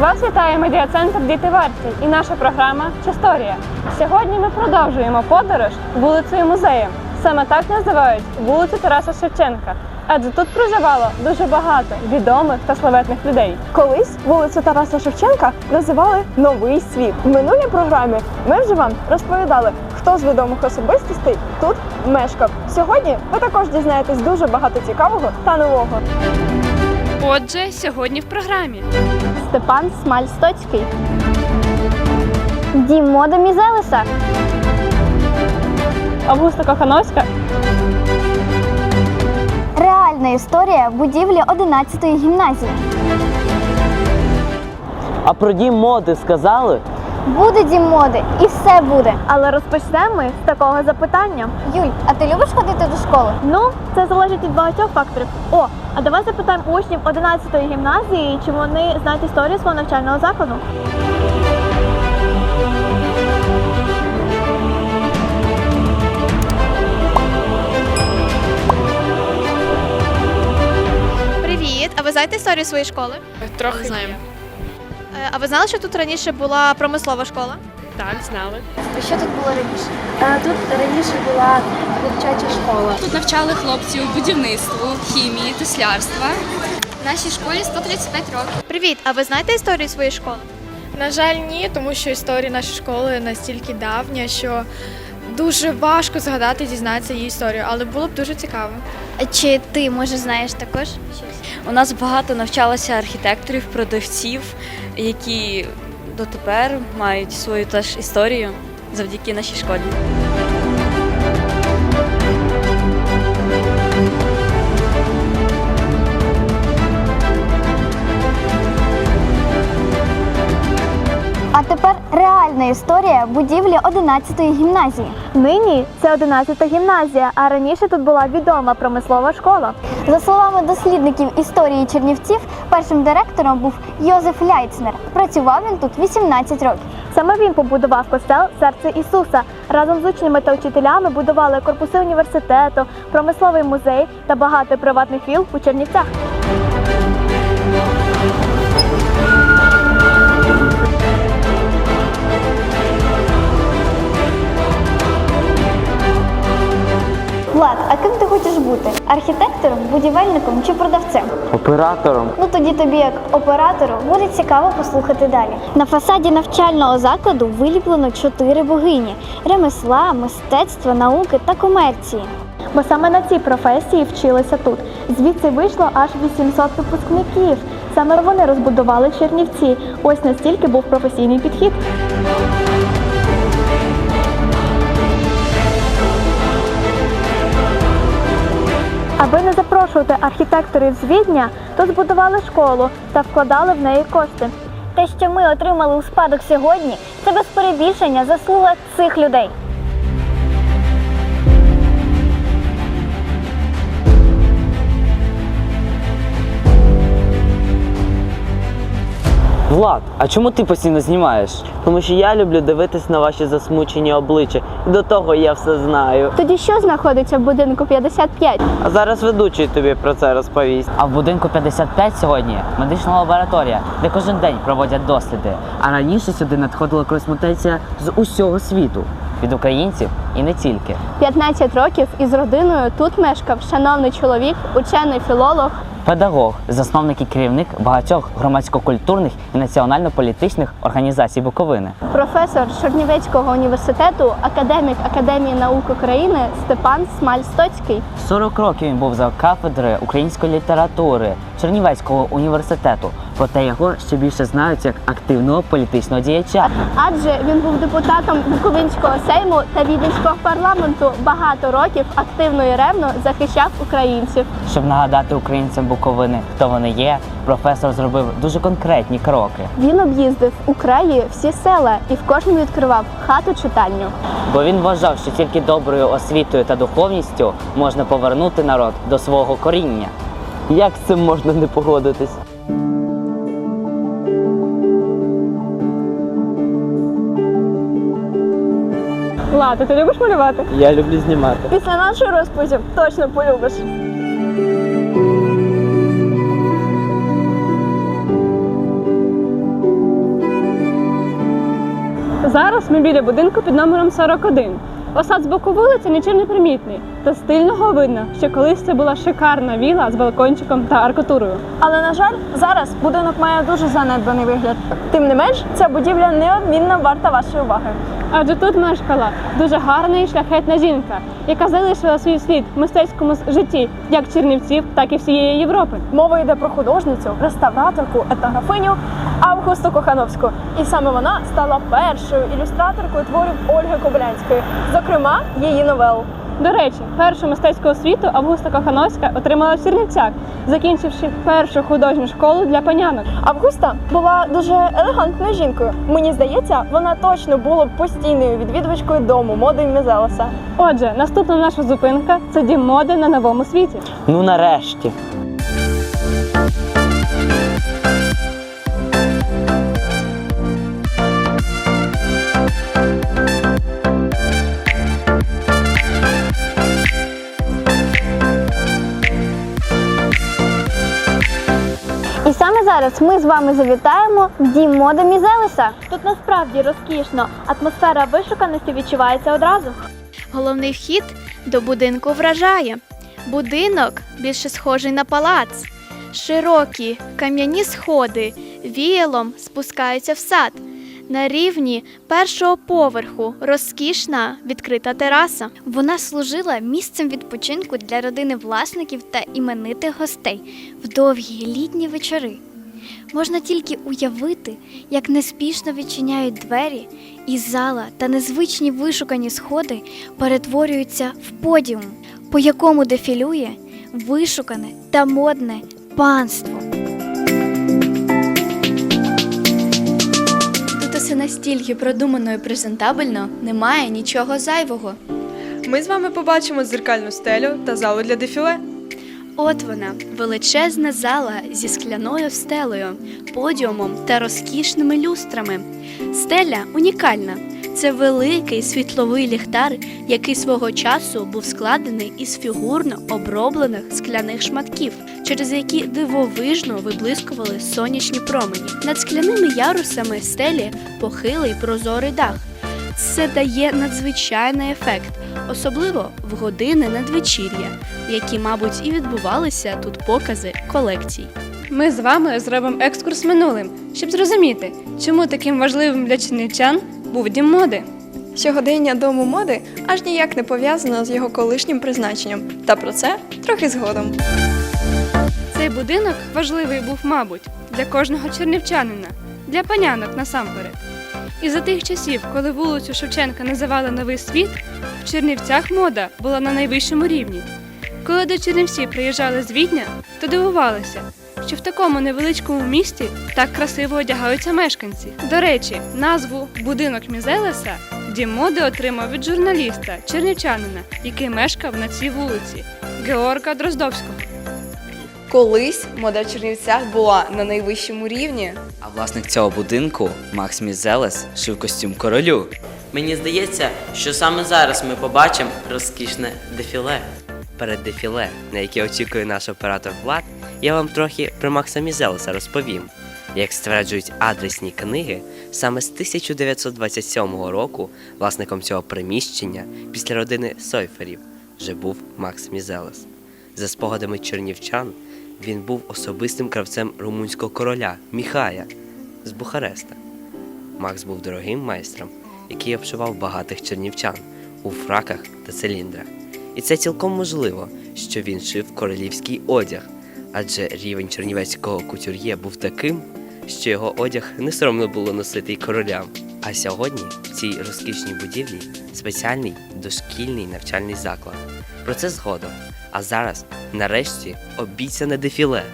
Вас вітає медіа-центр Діти варті і наша програма Чисторія. Сьогодні ми продовжуємо подорож вулицею музеєм. Саме так називають вулицю Тараса Шевченка. Адже тут проживало дуже багато відомих та славетних людей. Колись вулицю Тараса Шевченка називали Новий світ. В минулій програмі ми вже вам розповідали, хто з відомих особистостей тут мешкав. Сьогодні ви також дізнаєтесь дуже багато цікавого та нового. Отже, сьогодні в програмі. Степан Смаль-Стоцький. Дім моди Мізелеса. Августа Кохановська Реальна історія будівлі 11-ї гімназії. А про дім моди сказали? Буде дім моди і все буде. Але розпочнемо ми з такого запитання. Юль, а ти любиш ходити до школи? Ну, це залежить від багатьох факторів. О, а давай запитаємо учнів 11-ї гімназії, чи вони знають історію свого навчального закладу. Привіт! А ви знаєте історію своєї школи? Трохи знаємо. Е, А ви знали, що тут раніше була промислова школа? Так, знали. Що тут було раніше? Тут раніше була дитяча школа. Тут навчали хлопців будівництву, хімії, теслярства. Нашій школі 135 років. Привіт! А ви знаєте історію своєї школи? На жаль, ні, тому що історія нашої школи настільки давня, що дуже важко згадати, дізнатися її історію, але було б дуже цікаво. Чи ти, може, знаєш також? У нас багато навчалося архітекторів, продавців, які дотепер мають свою теж історію завдяки нашій школі. Історія будівлі 11-ї гімназії. Нині це 11-та гімназія, а раніше тут була відома промислова школа. За словами дослідників історії Чернівців, першим директором був Йозеф Ляйцнер. Працював він тут 18 років. Саме він побудував костел Серце Ісуса. Разом з учнями та вчителями будували корпуси університету, промисловий музей та багато приватних віл у Чернівцях. Влад, а ким ти хочеш бути? Архітектором, будівельником чи продавцем? Оператором. Ну тоді тобі, як оператору, буде цікаво послухати далі. На фасаді навчального закладу виліплено чотири богині: ремесла, мистецтва, науки та комерції. Бо саме на цій професії вчилися тут. Звідси вийшло аж 800 випускників. Саме вони розбудували Чернівці. Ось настільки був професійний підхід. Аби не запрошувати архітекторів з Відня, то збудували школу та вкладали в неї кошти. Те, що ми отримали у спадок сьогодні, це без перебільшення заслуга цих людей. Влад, а чому ти постійно знімаєш? Тому що я люблю дивитись на ваші засмучені обличчя. І до того я все знаю. Тоді що знаходиться в будинку 55? А зараз ведучий тобі про це розповість. А в будинку 55 сьогодні медична лабораторія, де кожен день проводять досліди. А раніше сюди надходила кореспонденція з усього світу від українців і не тільки. 15 років із родиною тут мешкав шановний чоловік, учений філолог. Педагог, засновник і керівник багатьох громадсько-культурних і національно-політичних організацій Буковини. Професор Чернівецького університету, академік Академії наук України Степан Смаль-Стоцький. 40 років він був за кафедри української літератури Чернівецького університету. Проте його ще більше знають як активного політичного діяча. Адже він був депутатом Буковинського сейму та Віденського парламенту. Багато років активно і ревно захищав українців. Щоб нагадати українцям Буковини, хто вони є, професор зробив дуже конкретні кроки. Він об'їздив у краї всі села і в кожному відкривав хату читальню. Бо він вважав, що тільки доброю освітою та духовністю можна повернути народ до свого коріння. Як з цим можна не погодитись? Влада, ти любиш малювати? Я люблю знімати. Після нашої розповіді точно полюбиш. Зараз ми біля будинку під номером 41. Осад з боку вулиці нічим не примітний, та стильного видно, що колись це була шикарна віла з балкончиком та аркатурою. Але на жаль, зараз будинок має дуже занедбаний вигляд. Тим не менш, ця будівля неодмінно варта вашої уваги. Адже тут мешкала дуже гарна і шляхетна жінка, яка залишила свій слід в мистецькому житті як Чернівців, так і всієї Європи. Мова йде про художницю, реставраторку, етнографиню Августу Кохановську. І саме вона стала першою ілюстраторкою творів Ольги Кобилянської, зокрема її новел. До речі, першу мистецьку освіту Августа Кохановська отримала в Чернівцях, закінчивши першу художню школу для панянок. Августа була дуже елегантною жінкою. Мені здається, вона точно була б постійною відвідувачкою дому моди Мізелеса. Отже, наступна наша зупинка це дім моди на новому світі. Ну нарешті. Саме зараз ми з вами завітаємо в дім моди Мізелеса. Тут насправді розкішно, атмосфера вишуканості відчувається одразу. Головний вхід до будинку вражає. Будинок більше схожий на палац. Широкі кам'яні сходи віялом спускаються в сад. На рівні першого поверху розкішна відкрита тераса. Вона служила місцем відпочинку для родини власників та іменитих гостей в довгі літні вечори. Можна тільки уявити, як неспішно відчиняють двері, і зала та незвичні вишукані сходи перетворюються в подіум, по якому дефілює вишукане та модне панство. Настільки продумано і презентабельно, немає нічого зайвого. Ми з вами побачимо дзеркальну стелю та залу для дефіле. От вона, величезна зала зі скляною стелею, подіумом та розкішними люстрами. Стеля унікальна. Це великий світловий ліхтар, який свого часу був складений із фігурно оброблених скляних шматків, через які дивовижно виблискували сонячні промені. Над скляними ярусами стелі похилий прозорий дах. Це дає надзвичайний ефект, особливо в години надвечір'я, які, мабуть, і відбувалися тут покази колекцій. Ми з вами зробимо екскурс минулим, щоб зрозуміти, чому таким важливим для чернівчан був дім моди. Сьогодення дому моди аж ніяк не пов'язано з його колишнім призначенням. Та про це трохи згодом. Цей будинок важливий був, мабуть, для кожного чернівчанина, для панянок насамперед. І за тих часів, коли вулицю Шевченка називали Новий світ, в Чернівцях мода була на найвищому рівні. Коли до Чернівців приїжджали з Відня, то дивувалися, що в такому невеличкому місті так красиво одягаються мешканці. До речі, назву Будинок Мізелеса дім моди отримав від журналіста чернівчанина, який мешкав на цій вулиці Георга Дроздовського. Колись мода в Чернівцях була на найвищому рівні. А власник цього будинку, Макс Мізелес, шив костюм королю. Мені здається, що саме зараз ми побачимо розкішне дефіле. Перед дефіле, на яке очікує наш оператор Влад, я вам трохи про Макса Мізелеса розповім. Як стверджують адресні книги, саме з 1927 року власником цього приміщення після родини Сойферів вже був Макс Мізелес. За спогадами чернівчан, він був особистим кравцем румунського короля Міхая з Бухареста. Макс був дорогим майстром, який обшивав багатих чернівчан у фраках та циліндрах. І це цілком можливо, що він шив королівський одяг, адже рівень чернівецького кутюр'є був таким, що його одяг не соромно було носити й королям. А сьогодні в цій розкішній будівлі спеціальний дошкільний навчальний заклад. Про це згодом. А зараз, нарешті, обіцяне дефіле.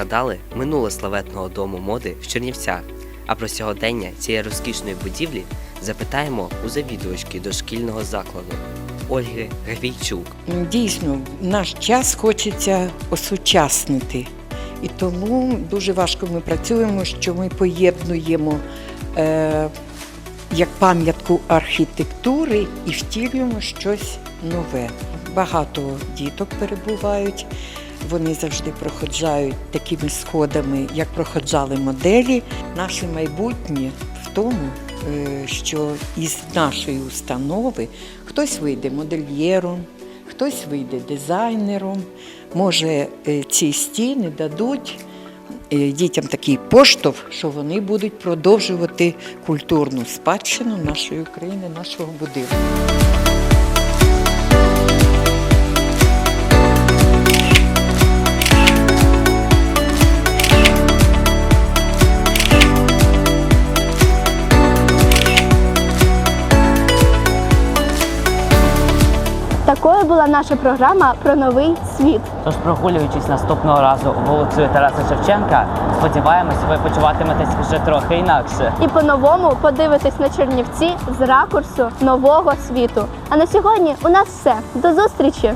Згадали минуле славетного дому моди в Чернівцях. А про сьогодення цієї розкішної будівлі запитаємо у завідувачки дошкільного закладу Ольги Гавійчук. Дійсно, наш час хочеться осучаснити. І тому дуже важко ми працюємо, що ми поєднуємо е, як пам'ятку архітектури і втілюємо щось нове. Багато діток перебувають. Вони завжди проходжають такими сходами, як проходжали моделі. Наше майбутнє в тому, е, що із нашої установи хтось вийде модельєром, хтось вийде дизайнером. Може, е, ці стіни дадуть е, дітям такий поштовх, що вони будуть продовжувати культурну спадщину нашої України, нашого будинку. Була наша програма про новий світ. Тож, прогулюючись наступного разу вулицею Тараса Шевченка, сподіваємось, ви почуватиметесь вже трохи інакше. І по-новому подивитись на Чернівці з ракурсу нового світу. А на сьогодні у нас все. До зустрічі!